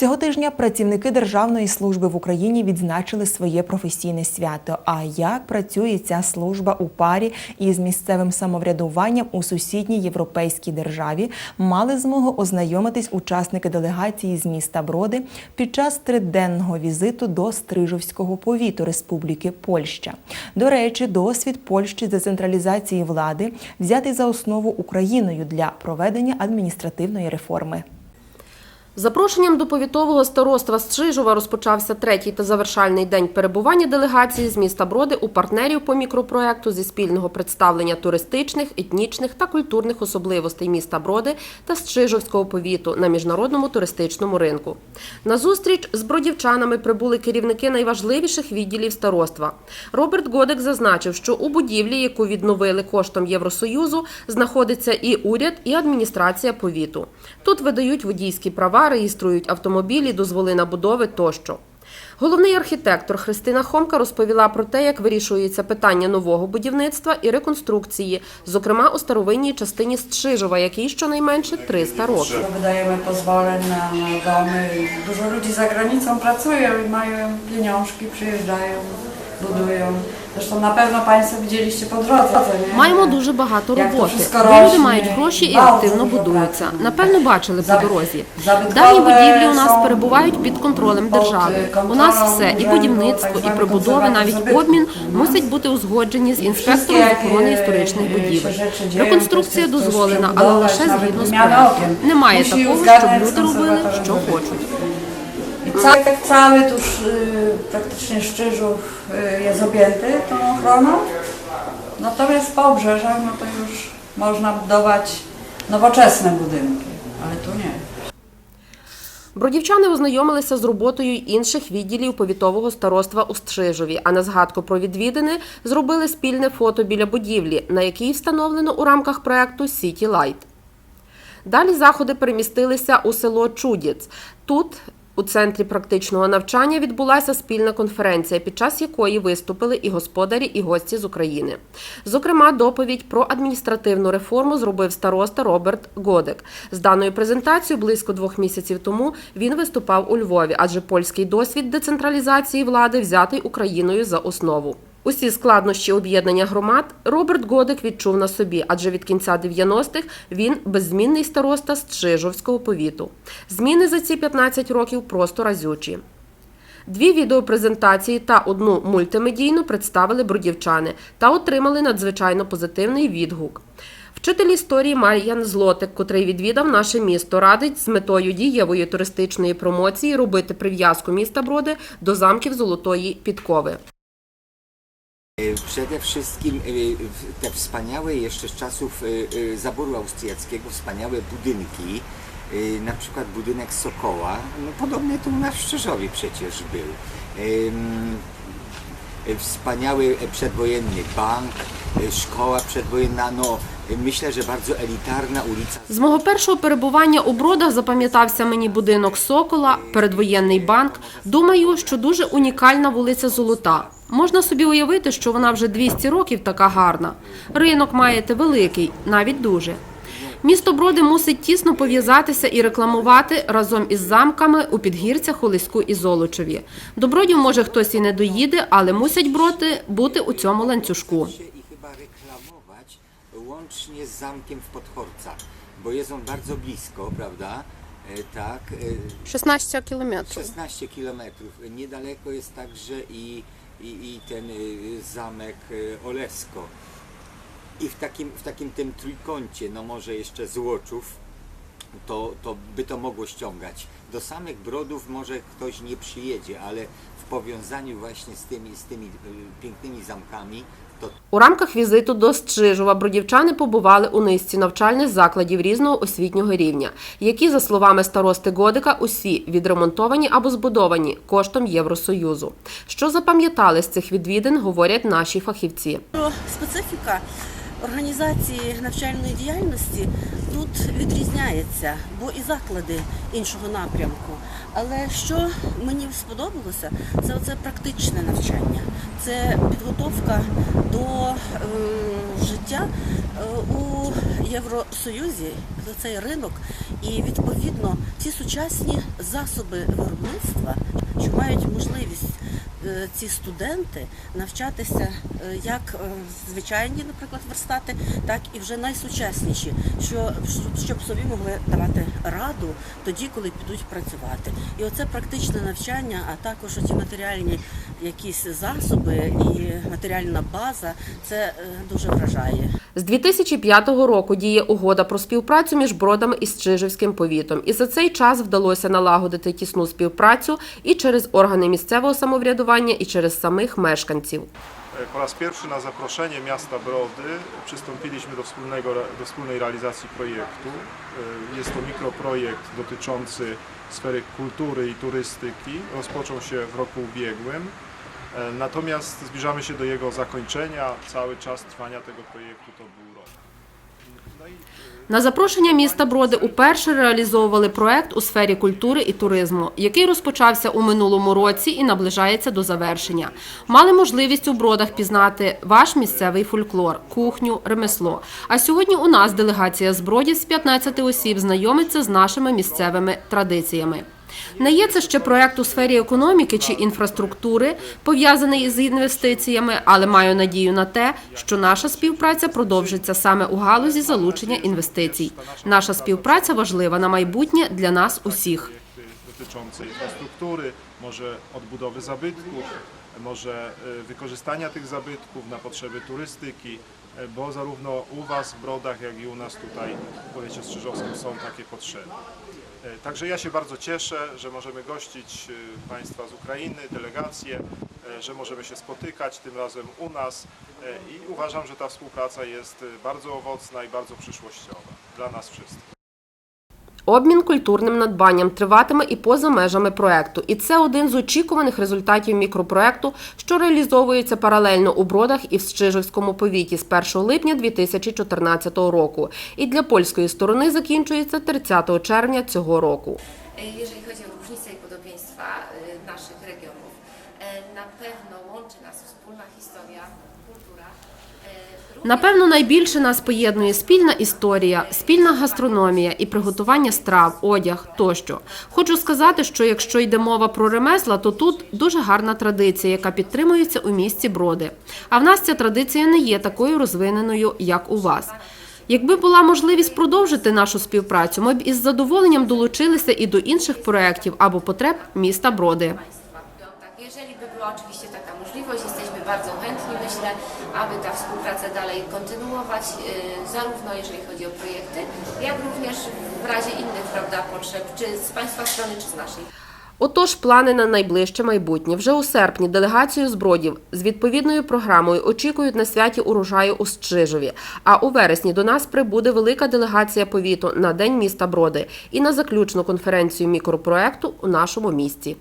Цього тижня працівники Державної служби в Україні відзначили своє професійне свято. А як працює ця служба у парі із місцевим самоврядуванням у сусідній європейській державі, мали змогу ознайомитись учасники делегації з міста Броди під час триденного візиту до Стрижовського повіту Республіки Польща. До речі, досвід Польщі з децентралізації влади взятий за основу Україною для проведення адміністративної реформи. Запрошенням до повітового староства Стрижова розпочався третій та завершальний день перебування делегації з міста Броди у партнерів по мікропроекту зі спільного представлення туристичних, етнічних та культурних особливостей міста Броди та Стрижовського повіту на міжнародному туристичному ринку. На зустріч з бродівчанами прибули керівники найважливіших відділів староства. Роберт Годек зазначив, що у будівлі, яку відновили коштом Євросоюзу, знаходиться і уряд, і адміністрація повіту. Тут видають водійські права, реєструють автомобілі, дозволи на будови тощо. Головний архітектор Христина Хомка розповіла про те, як вирішується питання нового будівництва і реконструкції, зокрема у старовинній частині Стрижова, якій щонайменше 300 rokів. Wydajemy pozwoleń na domy. Dużo ludzi za granicą pracują i mają pieniążki, przyjeżdżają, Zresztą na pewno Państwo widzieliście po drodze, nie? Маємо дуже багато Як роботи. rośnie, люди мають гроші і bardzo активно будуються. Напевно, бачили по дорозі. zabytkowe Дані будівлі у нас перебувають під контролем держави. У нас все, і будівництво, і прибудови, навіть обмін мусять бути узгоджені з інспектором охорони історичних будівель. Реконструкція дозволена, але лише згідно з okien. Немає такого, щоб люди робили, що хочуть. Cały, tak cały tuż praktycznie Szczyżów jest objęty tą ochroną. Natomiast po obrzeżach no to już można budować nowoczesne budynki, ale tu nie. Бродівчани ознайомилися з роботою інших відділів повітового староства у Стрижові, а на згадку про відвідини зробили спільне фото біля будівлі, на якій встановлено у рамках проекту Сіті Лайт. Далі заходи перемістилися у село Чудєць. Тут, у центрі практичного навчання, відбулася спільна конференція, під час якої виступили і господарі, і гості з України. Зокрема, доповідь про адміністративну реформу зробив староста Роберт Годек. З даною презентацією близько двох місяців тому він виступав у Львові, адже польський досвід децентралізації влади взятий Україною за основу. Усі складнощі об'єднання громад Роберт Годик відчув на собі, адже від кінця 90-х він беззмінний староста з Чижовського повіту. Зміни за ці 15 років просто разючі. Дві відеопрезентації та одну мультимедійну представили бродівчани та отримали надзвичайно позитивний відгук. Вчитель історії Мар'ян Злотик, котрий відвідав наше місто, радить з метою дієвої туристичної промоції робити прив'язку міста Броди до замків Золотої Підкови. E, Przede wszystkim e, te wspaniałe jeszcze z czasów e, e, zaboru austriackiego, wspaniałe budynki, e, na przykład budynek Sokoła, no podobny tu w Szczerzowie przecież był. E, Wspaniały e, przedwojenny bank, e, szkoła przedwojenna, no e, myślę, że bardzo elitarna ulica. З мого першого перебування у Бродах запам'ятався мені будинок Сокола, передвоєнний банк. Думаю, що дуже унікальна вулиця Золота. Можна собі уявити, що вона вже 200 років така гарна. Ринок маєте великий, навіть дуже. Місто Броди мусить тісно пов'язатися і рекламувати разом із замками у Підгірцях, Олеську і Золочеві. До Бродів, може, хтось і не доїде, але мусять броди бути у цьому ланцюжку. łącznie z zamkiem w Podchorcach, bo jest on bardzo blisko, prawda? E, Tak, e, 16 кілометрів. 16 kilometrów. Niedaleko jest także i, i, i ten y, zamek y, Olesko. I w takim, w takim tym trójkącie, no może jeszcze Złoczów, to, to by to mogło ściągać. Do samych Brodów może ktoś nie przyjedzie, ale w powiązaniu właśnie z tymi, z tymi y, pięknymi zamkami, У рамках візиту до Стрижова бродівчани побували у низці навчальних закладів різного освітнього рівня, які, за словами старости Годика, усі відремонтовані або збудовані коштом Євросоюзу. Що запам'ятали з цих відвідин, говорять наші фахівці. Специфіка організації навчальної діяльності тут відрізняється, бо і заклади іншого напрямку. Але що мені сподобалося, це оце практичне навчання, це підготовка до е, життя е, у Євросоюзі, за цей ринок І відповідно ці сучасні засоби виробництва, що мають можливість ці студенти навчатися е, як е, звичайні, наприклад, верстати, так і вже найсучасніші, що щоб собі могли давати раду тоді, коли підуть працювати. І оце практичне навчання, а також ті матеріальні якісь засоби і матеріальна база, це е, дуже вражає. З 2005 року діє угода про співпрацю між Бродами і Стрижівським повітом. І за цей час вдалося налагодити тісну співпрацю і через органи місцевого самоврядування, і через самих мешканців. Po raz pierwszy na zaproszenie miasta Brody przystąpiliśmy do, wspólnego, do wspólnej realizacji projektu. E, Jest to mikroprojekt dotyczący sfery kultury i turystyki. Rozpoczął się w roku ubiegłym. E, Natomiast zbliżamy się do jego zakończenia. Cały czas trwania tego projektu to był rok. На запрошення міста Броди уперше реалізовували проект у сфері культури і туризму, який розпочався у минулому році і наближається до завершення. Мали можливість у бродах пізнати ваш місцевий фольклор, кухню, ремесло. А сьогодні у нас делегація з бродів з 15 осіб знайомиться з нашими місцевими традиціями. Не є це ще проект у сфері економіки чи інфраструктури, пов'язаний з інвестиціями, але маю надію на те, що наша співпраця продовжиться саме у галузі залучення інвестицій. Наша співпраця важлива на майбутнє для нас усіх. dotyczące infrastruktury, może odbudowy zabytków, może e, wykorzystania tych zabytków na potrzeby turystyki, e, bo zarówno u Was w Brodach, jak i u nas tutaj w powiecie strzyżowskim są takie potrzeby. E, Także ja się bardzo cieszę, że możemy gościć e, Państwa z Ukrainy, delegacje, e, że możemy się spotykać tym razem u nas i uważam, że ta współpraca jest bardzo owocna i bardzo przyszłościowa dla nas wszystkich. Обмін культурним надбанням триватиме і поза межами проекту. І це один з очікуваних результатів мікропроекту, що реалізовується паралельно у Бродах і в Стрижівському повіті з 1 липня 2014 року. І для польської сторони закінчується 30 червня цього року. Jeżeli chodzi o różnice i podobieństwa naszych regionów, na pewno łączy nas wspólna historia, kultura. e, Напевно, найбільше нас поєднує спільна історія, спільна гастрономія і приготування страв, одяг тощо. Хочу сказати, що якщо йде мова про ремесла, то тут дуже гарна традиція, яка підтримується у місті Броди. А в нас ця традиція не є такою розвиненою, як у вас. Якби була можливість продовжити нашу співпрацю, ми б із задоволенням долучилися і до інших проєктів або потреб міста Броди. Była oczywiście taka możliwość, jesteśmy bardzo chętni, myślę, aby ta współpraca dalej kontynuować, zarówno jeżeli chodzi o projekty, jak również w razie innych prawda, potrzeb, czy z Państwa strony, czy z naszej. Отож, плани на найближче майбутнє. Вже у серпні делегацію з Бродів з відповідною програмою очікують на святі урожаю у Стрижові. А у вересні до нас прибуде велика делегація повіту на День міста Броди і на заключну конференцію мікропроекту у нашому місті.